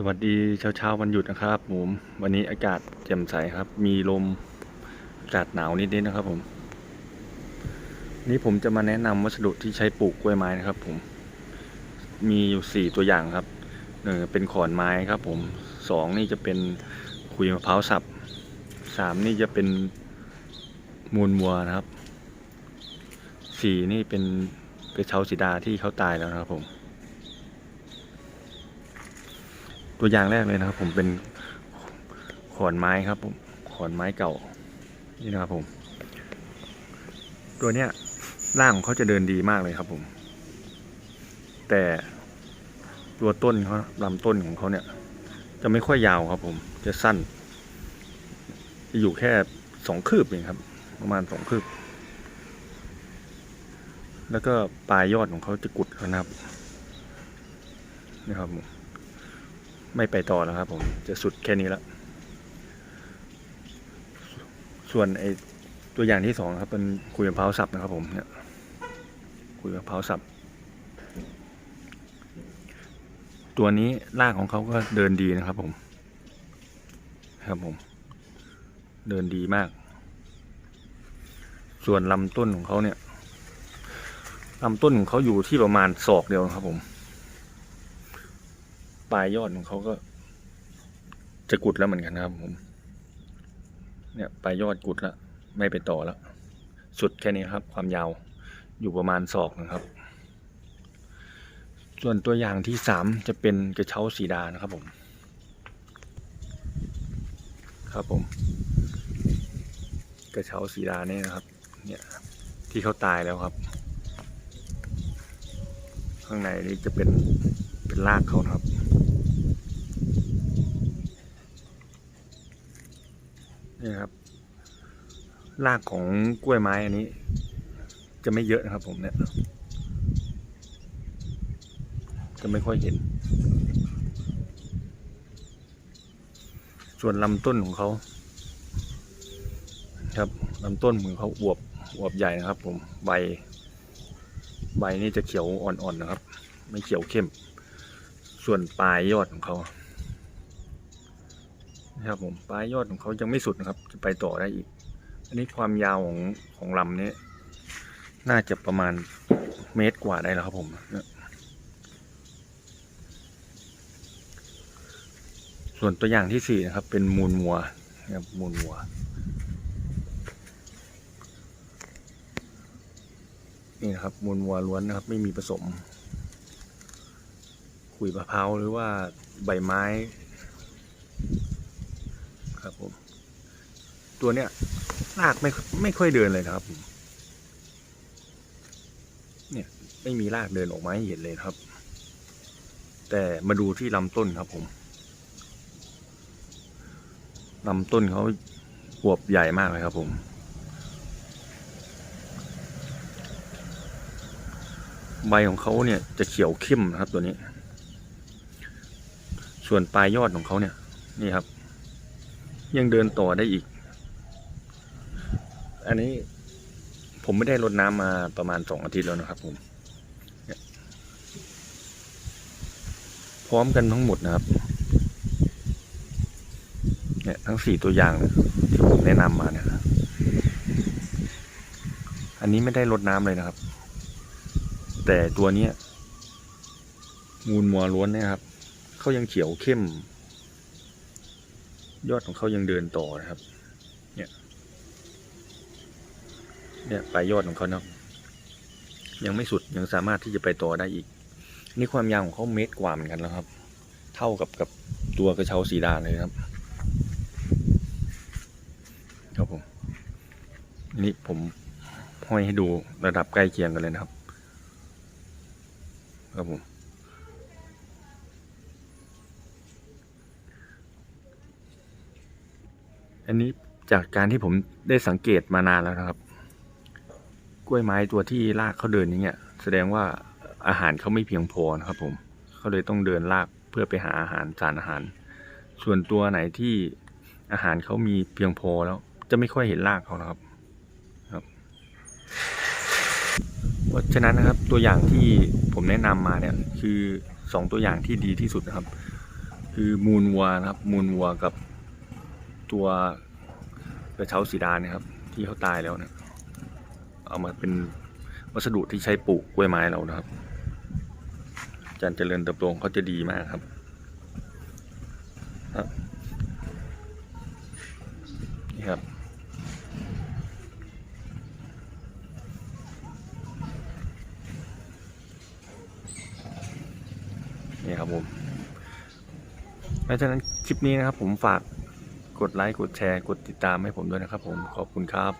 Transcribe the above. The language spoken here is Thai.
สวัสดีเช้าเช้าๆวันหยุดนะครับผมวันนี้อากาศแจ่มใสครับ มีลมอากาศหนาวนิดๆนะครับผม นี่ผมจะมาแนะนำวัสดุที่ใช้ปลูกกล้วยไม้นะครับ ผม มีอยู่สี่ตัวอย่างครับหนึ่งเป็นขอนไม้ครับ ผมสองนี่จะเป็นขุยมะพร้าวสับสามนี่จะเป็นมูลวัวนะครับสี่นี่เป็นกระเช้าสีดาที่เขาตายแล้วนะครับผม ตัวอย่างแรกเลยนะครับ ผมเป็นขอนไม้ครับผมขอนไม้เก่า นี่นะครับผม ตัวเนี้ยร่างของเขาจะเดินดีมากเลยครับผม แต่ตัวต้นเขาลำต้นของเขาเนี่ย จะไม่ค่อยยาวครับ ผมจะสั้น จะอยู่แค่สองคืบเองครับ ประมาณสองคืบ แล้วก็ปลายยอดของเขาจะกุดนะครับนี่ครับผม ไม่ไปต่อแล้วครับผมจะสุดแค่นี้แล้วส่วนไอตัวอย่างที่สองครับเป็นคุยมะพร้าวสับนะครับผมเนี่ยคุยมะพร้าวสับ ตัวนี้รากของเขาก็เดินดีนะครับผมครับผม เดินดีมาก ส่วนลำต้นของเขาเนี่ยลำต้นของเขาอยู่ที่ประมาณศอกเดียวนะครับผม ปลายยอดของเขาก็ จะกุดแล้วเหมือนกันนะครับผม เนี่ยปลายยอดกุดแล้วไม่ไปต่อแล้ว สุดแค่นี้ครับ ความยาวอยู่ประมาณศอกนะครับ ส่วนตัวอย่างที่สามจะเป็นกระเช้าสีดานะครับผม ครับผม กระเช้าสีดาเนี่ยนะครับ เนี่ยที่เขาตายแล้วครับ ข้างในนี้จะเป็นเป็นรากเขาครับ นี่ครับ รากของกล้วยไม้อันนี้ จะไม่เยอะนะครับผมเนี่ย จะไม่ค่อยเห็น ส่วนลำต้นของเขาครับลำต้นของเขาอวบอวบใหญ่นะครับผมใบ ใบนี่จะเขียวอ่อนๆนะครับ ไม่เขียวเข้ม ส่วนปลายยอดของเขานะครับผมปลายยอดของเขายังไม่สุดนะครับ จะไปต่อได้อีก อันนี้ความยาวของของลำนี้ น่าจะประมาณเมตรกว่าได้แล้วครับผมส่วนตัวอย่างที่สี่นะครับ เป็นมูลวัวนะครับมูลวัว นี่นะครับมูลวัวล้วนนะครับ ไม่มีผสม ขุยมะพร้าวหรือว่าใบไม้ ครับผม ตัวเนี้ยรากไม่ไม่ค่อยเดินเลยนะครับ เนี่ยไม่มีรากเดินออกมาให้เห็นเลยครับ แต่มาดูที่ลำต้นครับผมลำต้นเขาอวบใหญ่มากเลยครับผม ใบของเขาเนี่ยจะเขียวเข้มนะครับตัวนี้ ส่วนปลายยอดของเขาเนี่ยนี่ครับ ยังเดินต่อได้อีก อันนี้ผมไม่ได้รดน้ำมาประมาณสองอาทิตย์แล้วนะครับผมพร้อมกันทั้งหมดนะครับ เนี่ยทั้งสี่ตัวอย่างที่ผมแนะนำมาเนี่ย อันนี้ไม่ได้รดน้ำเลยนะครับ แต่ตัวเนี้ยมูลมัวล้วนนะครับเขายังเขียวเข้ม ยอดของเขายังเดินต่อนะครับ เนี่ยเนี่ยปลายยอดของเขาเนาะยังไม่สุดยังสามารถที่จะไปต่อได้อีก นี่ความยาวของเขาเมตรกว่าเหมือนกันแล้วครับ เท่ากับกับตัวกระเช้าสีดาเลยครับครับผมนี่ผมห้อยให้ดูระดับใกล้เคียงกันเลยนะครับ ครับผมอันนี้จากการที่ผมได้สังเกตมานานแล้วนะครับ กล้วยไม้ตัวที่รากเขาเดินอย่างเงี้ย แสดงว่าอาหารเขาไม่เพียงพอนะครับ ผมเขาเลยต้องเดินรากเพื่อไปหาอาหารสารอาหาร ส่วนตัวไหนที่อาหารเขามีเพียงพอแล้ว จะไม่ค่อยเห็นรากเขานะครับครับ เพราะฉะนั้นนะครับตัวอย่างที่ผมแนะนำมาเนี่ยคือสองตัวอย่างที่ดีที่สุดนะครับ คือมูลวัวนะครับมูลวัวกับตัวกระเช้าสีดานี่ยครับ ที่เขาตายแล้วเนี่ยเอามาเป็นวัสดุที่ใช้ปลูกกล้วยไม้เรานะครับการเจริญเติบโตเขาจะดีมากครับครับนี่ครับ นี่ครับผมเพราะฉะนั้นคลิปนี้นะครับผมฝากกดไลค์กดแชร์กดติดตามให้ผมด้วยนะครับผมขอบคุณครับ